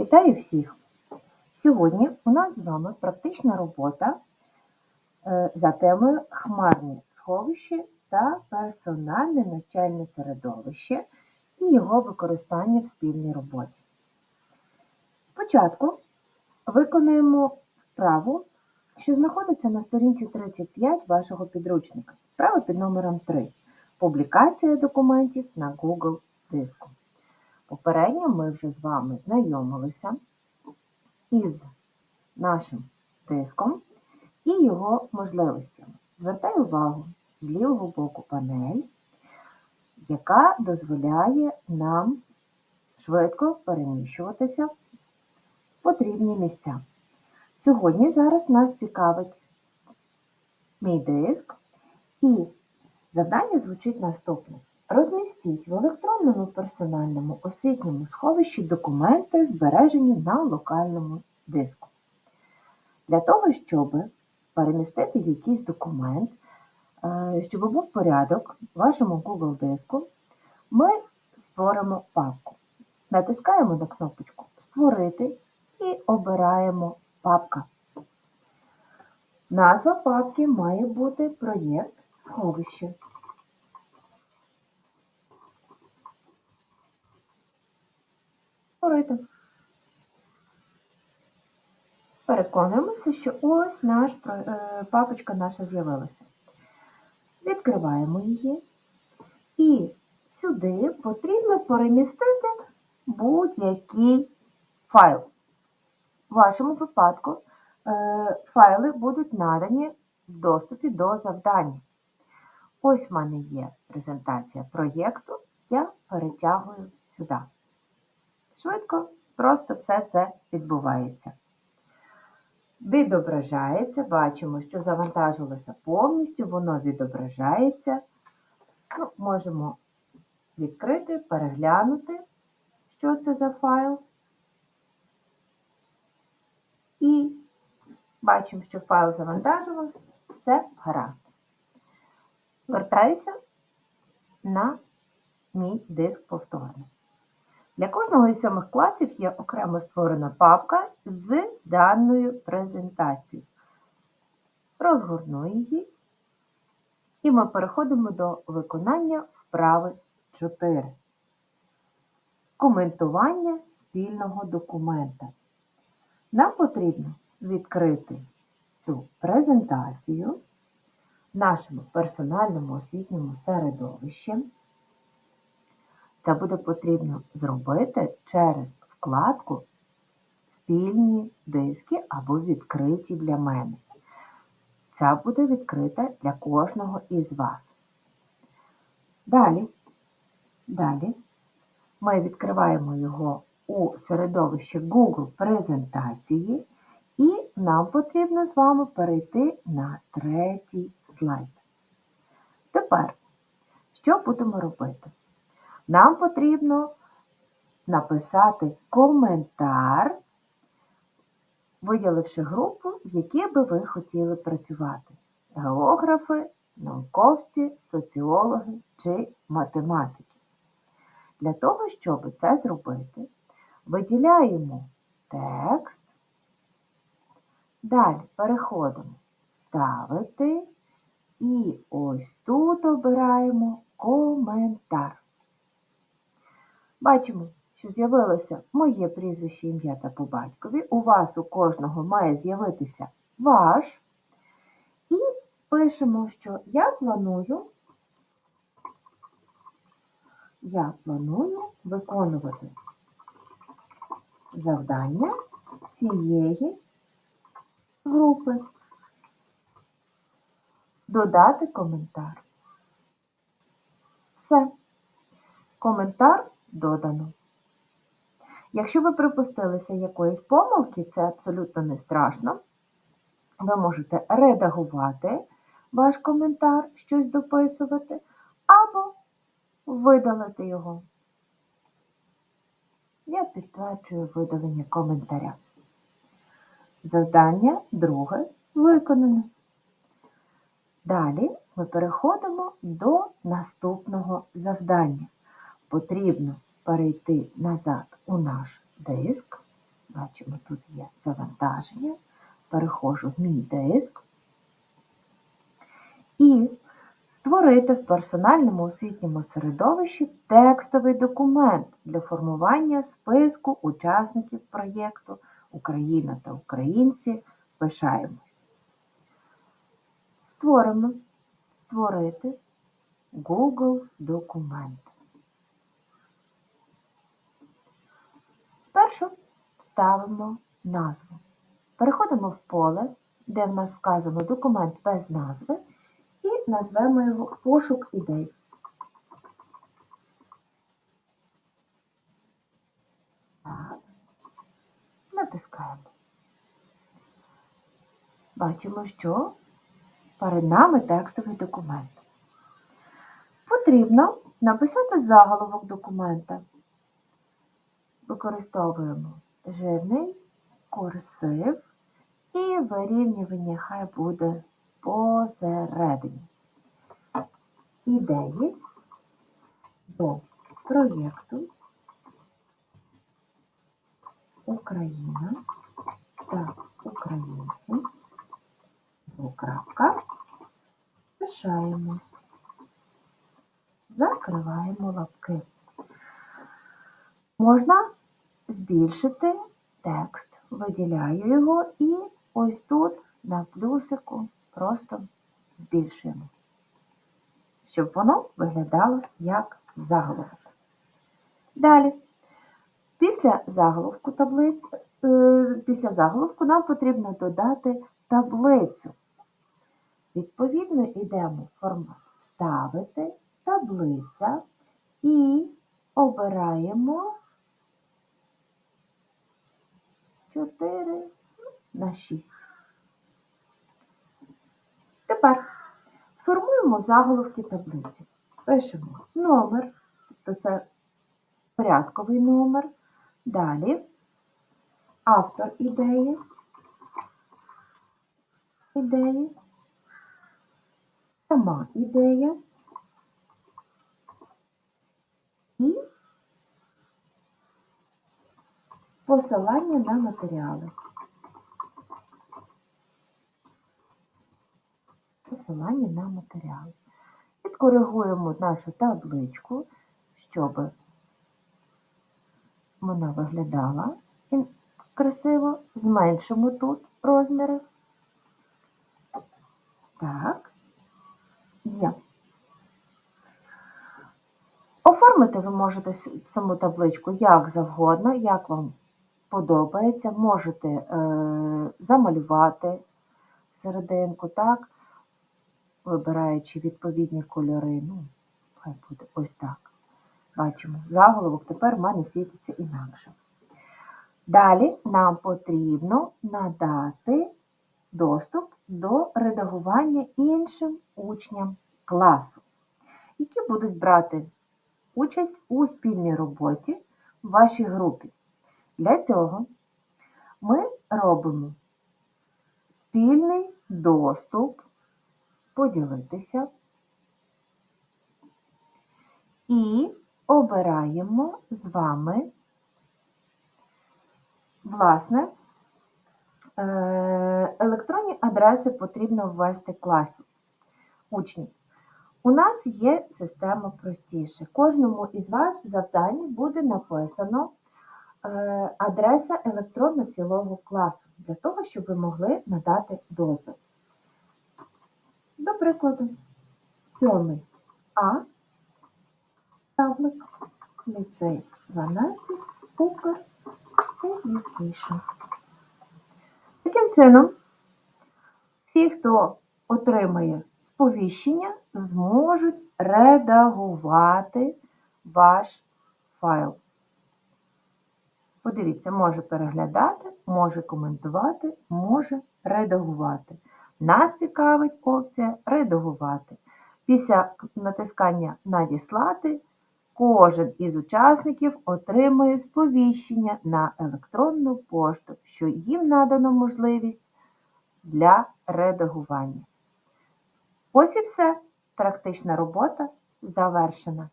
Вітаю всіх! Сьогодні у нас з вами практична робота е, за темою Хмарні сховище та персональне навчальне середовище і його використання в спільній роботі. Спочатку виконуємо вправу, що знаходиться на сторінці 35 вашого підручника. Вправа під номером 3. Публікація документів на Google диску. Попередньо ми вже з вами знайомилися із нашим диском і його можливостями. Звертаю увагу з лівого боку панель, яка дозволяє нам швидко переміщуватися в потрібні місця. Сьогодні зараз нас цікавить мій диск, і завдання звучить наступне. Розмістіть в електронному персональному освітньому сховищі документи, збережені на локальному диску. Для того, щоб перемістити якийсь документ, е, щоб був порядок в вашому Google диску, ми створимо папку. Натискаємо на кнопочку Створити і обираємо папка. Назва папки має бути проєкт сховище. Створити. Переконуємося, що ось наш е, папочка наша з'явилася. Відкриваємо її. І сюди потрібно перемістити будь-який файл. В вашому випадку е, файли будуть надані в доступі до завдання. Ось в мене є презентація проєкту, я перетягую сюди. Швидко, просто все це відбувається. Відображається, бачимо, що завантажилося повністю, воно відображається. Ну, Можемо відкрити, переглянути, що це за файл. І бачимо, що файл завантажилось, все гаразд. Вертаюся на мій диск повторно. Для кожного із сьомих класів є окремо створена папка з даною презентацією. Розгорну її, і ми переходимо до виконання вправи 4. Коментування спільного документа. Нам потрібно відкрити цю презентацію нашому персональному освітньому середовищі. Це буде потрібно зробити через вкладку Спільні диски або відкриті для мене. Ця буде відкрита для кожного із вас. Далі, далі ми відкриваємо його у середовищі Google презентації, і нам потрібно з вами перейти на третій слайд. Тепер, що будемо робити? Нам потрібно написати коментар, виділивши групу, в якій би ви хотіли працювати. Географи, науковці, соціологи чи математики. Для того, щоб це зробити, виділяємо текст, далі переходимо Вставити і ось тут обираємо коментар. Бачимо, що з'явилося моє прізвище ім'я та по батькові. У вас у кожного має з'явитися ваш. І пишемо, що я планую, я планую виконувати завдання цієї групи. Додати коментар. Все. Коментар додано. Якщо ви припустилися якоїсь помилки, це абсолютно не страшно. Ви можете редагувати ваш коментар, щось дописувати, або видалити його. Я підтверджую видалення коментаря. Завдання друге виконано. Далі ми переходимо до наступного завдання потрібно перейти назад у наш диск Бачимо, тут є завантаження. Переходжу в мій диск. І створити в персональному освітньому середовищі текстовий документ для формування списку учасників проєкту Україна та українці пишаємось. Створимо створити Google документ. Спершу вставимо назву. Переходимо в поле, де в нас вказано документ без назви, і назвемо його пошук ідей. Натискаємо. Бачимо, що перед нами текстовий документ. Потрібно написати заголовок документа. Використовуємо жирний курсив і вирівнювання хай буде посередині. Ідеї до проєкту Україна та українці. Двокрапка. Пишаємось. Закриваємо лапки. Можна збільшити текст. Виділяю його і ось тут на плюсику просто збільшуємо, щоб воно виглядало як заголовок. Далі, після заголовку таблиць, е, після заголовку нам потрібно додати таблицю. Відповідно, йдемо формат Вставити, таблиця і обираємо 4 на 6. Тепер сформуємо заголовки таблиці. Пишемо номер, тобто це порядковий номер. Далі автор ідеї, ідеї, сама ідея і посилання на матеріали. Посилання на матеріали. Підкоригуємо нашу табличку, щоб вона виглядала красиво. Зменшимо тут розміри. Так, є. Оформити ви можете саму табличку як завгодно, як вам подобається. Можете е, замалювати серединку, так, вибираючи відповідні кольори. Ну, хай буде ось так. Бачимо, заголовок тепер в мене світиться інакше. Далі нам потрібно надати доступ до редагування іншим учням класу, які будуть брати участь у спільній роботі в вашій групі. Для цього ми робимо спільний доступ, поділитися і обираємо з вами, власне, е, електронні адреси потрібно ввести класів учнів. У нас є система простіше. Кожному із вас в завданні буде написано адреса електронно цілого класу, для того, щоб ви могли надати доступ. До прикладу, 7 А, таблик, ліцей 12, Укр, Education. Таким чином, всі, хто отримає сповіщення, зможуть редагувати ваш файл. Подивіться, може переглядати, може коментувати, може редагувати. Нас цікавить опція редагувати. Після натискання Надіслати кожен із учасників отримує сповіщення на електронну пошту, що їм надано можливість для редагування. Ось і все. Практична робота завершена.